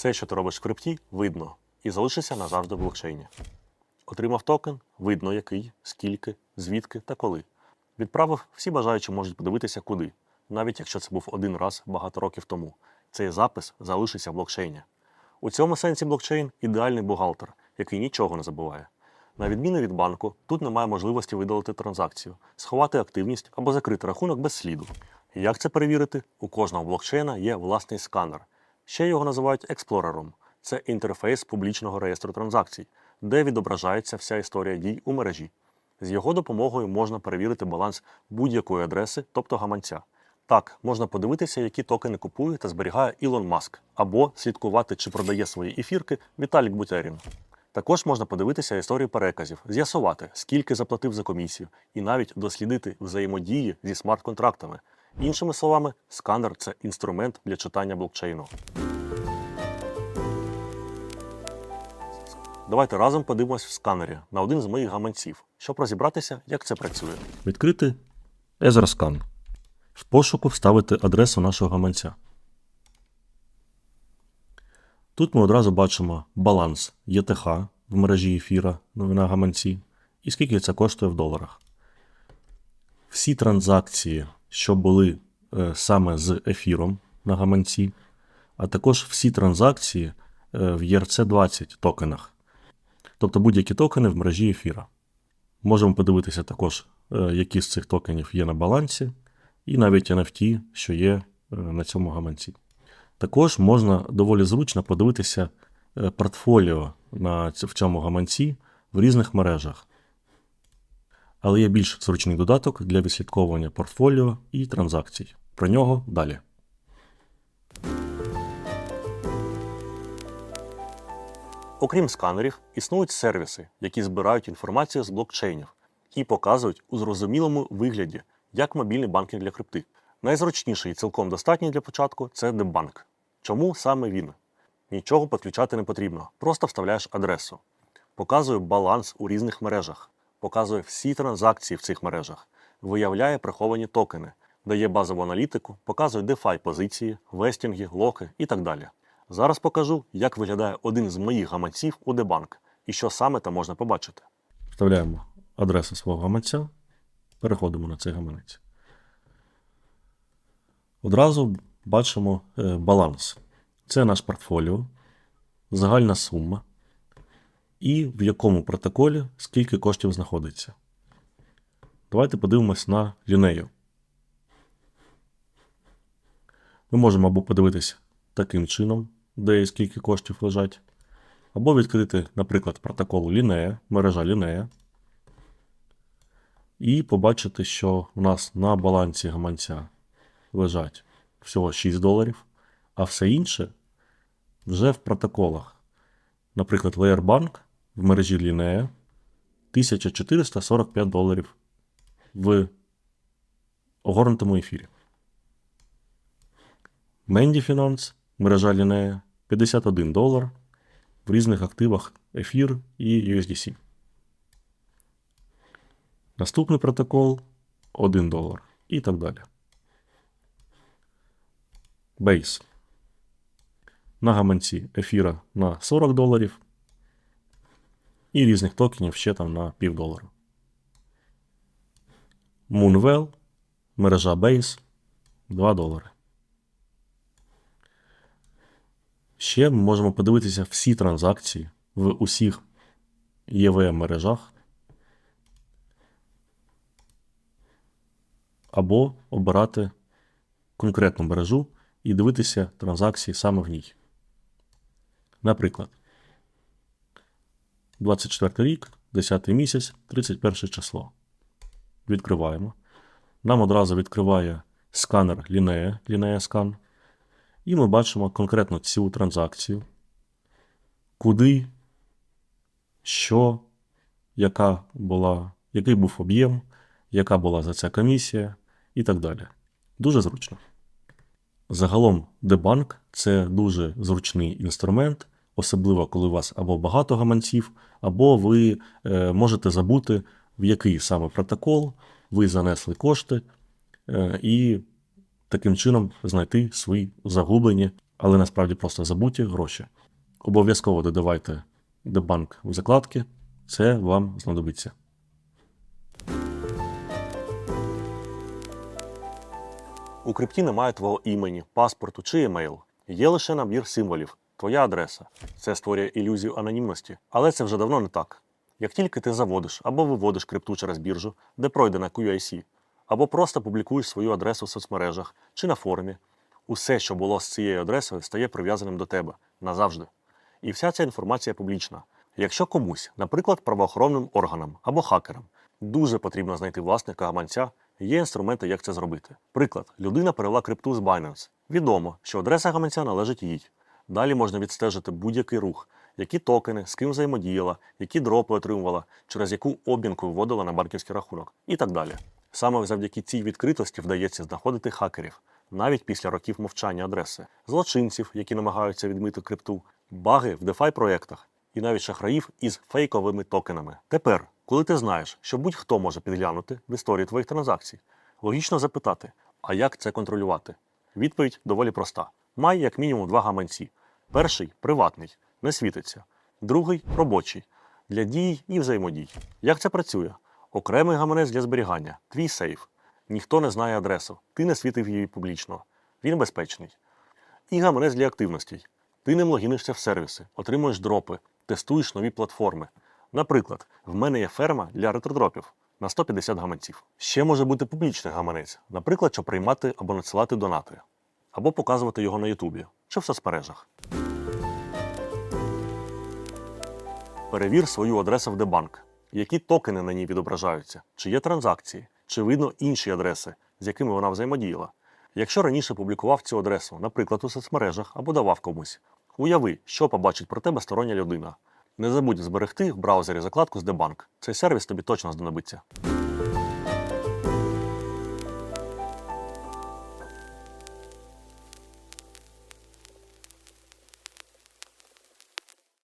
Все, що ти робиш в крипті, видно і залишиться назавжди в блокчейні. Отримав токен, видно який, скільки, звідки та коли. Відправив, всі бажаючі можуть подивитися куди, навіть якщо це був один раз багато років тому. Цей запис залишиться в блокчейні. У цьому сенсі блокчейн ідеальний бухгалтер, який нічого не забуває. На відміну від банку, тут немає можливості видалити транзакцію, сховати активність або закрити рахунок без сліду. Як це перевірити? У кожного блокчейна є власний сканер. Ще його називають експлорером. Це інтерфейс публічного реєстру транзакцій, де відображається вся історія дій у мережі. З його допомогою можна перевірити баланс будь-якої адреси, тобто гаманця. Так, можна подивитися, які токени купує та зберігає Ілон Маск, або слідкувати, чи продає свої ефірки Віталік Бутерін. Також можна подивитися історію переказів, з'ясувати, скільки заплатив за комісію, і навіть дослідити взаємодії зі смарт-контрактами. Іншими словами, сканер це інструмент для читання блокчейну. Давайте разом подивимось в сканері на один з моїх гаманців, щоб розібратися, як це працює. Відкрити EzraScan. В пошуку вставити адресу нашого гаманця. Тут ми одразу бачимо баланс ЄТХ в мережі ефіра на гаманці і скільки це коштує в доларах. Всі транзакції, що були е, саме з ефіром на гаманці, а також всі транзакції е, в ERC20 токенах, тобто будь-які токени в мережі ефіра. Можемо подивитися також, е, які з цих токенів є на балансі, і навіть NFT, що є на цьому гаманці. Також можна доволі зручно подивитися портфоліо на в цьому гаманці в різних мережах. Але є більш зручний додаток для відслідковування портфоліо і транзакцій. Про нього далі. Окрім сканерів, існують сервіси, які збирають інформацію з блокчейнів і показують у зрозумілому вигляді, як мобільний банкінг для крипти. Найзручніший і цілком достатній для початку це Дебанк. Чому саме він? Нічого підключати не потрібно, просто вставляєш адресу. Показує баланс у різних мережах, показує всі транзакції в цих мережах, виявляє приховані токени, дає базову аналітику, показує DeFi позиції, вестінги, локи і так далі. Зараз покажу, як виглядає один з моїх гаманців у Дебанк і що саме там можна побачити. Вставляємо адресу свого гаманця, переходимо на цей гаманець. Одразу бачимо е, баланс. Це наш портфоліо, загальна сума і в якому протоколі скільки коштів знаходиться. Давайте подивимось на лінею. Ми можемо або подивитися таким чином, де і скільки коштів лежать, або відкрити, наприклад, протокол Лінея, мережа Лінея, і побачити, що у нас на балансі гаманця лежать всього 6 доларів, а все інше вже в протоколах. Наприклад, Layer Bank в мережі Linea 1445 доларів в огорнутому ефірі. Mendy Finance, мережа Linea 51 долар в різних активах ефір і USDC. Наступний протокол 1 долар і так далі. Base. На гаманці ефіра на 40 доларів. І різних токенів ще там на пів долара. Moonwell, мережа Base 2 долари. Ще ми можемо подивитися всі транзакції в усіх EVM мережах. Або обирати конкретну мережу і дивитися транзакції саме в ній. Наприклад, 24 рік, 10 місяць, 31 число. Відкриваємо. Нам одразу відкриває сканер Linea, Linea Scan. І ми бачимо конкретно цю транзакцію. Куди, що, яка була, який був об'єм, яка була за це комісія і так далі. Дуже зручно. Загалом дебанк це дуже зручний інструмент, особливо коли у вас або багато гаманців, або ви е, можете забути, в який саме протокол ви занесли кошти, е, і таким чином знайти свої загублені але насправді просто забуті гроші. Обов'язково додавайте дебанк у закладки, це вам знадобиться. У крипті немає твого імені, паспорту чи емейл. Є лише набір символів, твоя адреса. Це створює ілюзію анонімності, але це вже давно не так. Як тільки ти заводиш або виводиш крипту через біржу, де пройдена QIC, або просто публікуєш свою адресу в соцмережах чи на форумі, усе, що було з цією адресою, стає прив'язаним до тебе назавжди. І вся ця інформація публічна. Якщо комусь, наприклад, правоохоронним органам або хакерам, дуже потрібно знайти власника гаманця, є інструменти, як це зробити. Приклад, людина перевела крипту з Binance. Відомо, що адреса гаманця належить їй. Далі можна відстежити будь-який рух, які токени, з ким взаємодіяла, які дропи отримувала, через яку обмінку вводила на банківський рахунок і так далі. Саме завдяки цій відкритості вдається знаходити хакерів, навіть після років мовчання адреси, злочинців, які намагаються відмити крипту, баги в DeFi проєктах і навіть шахраїв із фейковими токенами. Тепер, коли ти знаєш, що будь-хто може підглянути в історії твоїх транзакцій, логічно запитати, а як це контролювати? Відповідь доволі проста: май як мінімум два гаманці. Перший приватний, не світиться, другий робочий для дій і взаємодій. Як це працює? Окремий гаманець для зберігання, твій сейф. Ніхто не знає адресу, ти не світив її публічно. Він безпечний. І гаманець для активностей. Ти ним логінишся в сервіси, отримуєш дропи, тестуєш нові платформи. Наприклад, в мене є ферма для ретродропів на 150 гаманців. Ще може бути публічний гаманець, наприклад, щоб приймати або надсилати донати, або показувати його на Ютубі чи в соцмережах. Перевір свою адресу в Дебанк. Які токени на ній відображаються, чи є транзакції, чи видно інші адреси, з якими вона взаємодіяла. Якщо раніше публікував цю адресу, наприклад, у соцмережах або давав комусь, уяви, що побачить про тебе стороння людина. Не забудь зберегти в браузері закладку з Дебанк. Цей сервіс тобі точно знадобиться.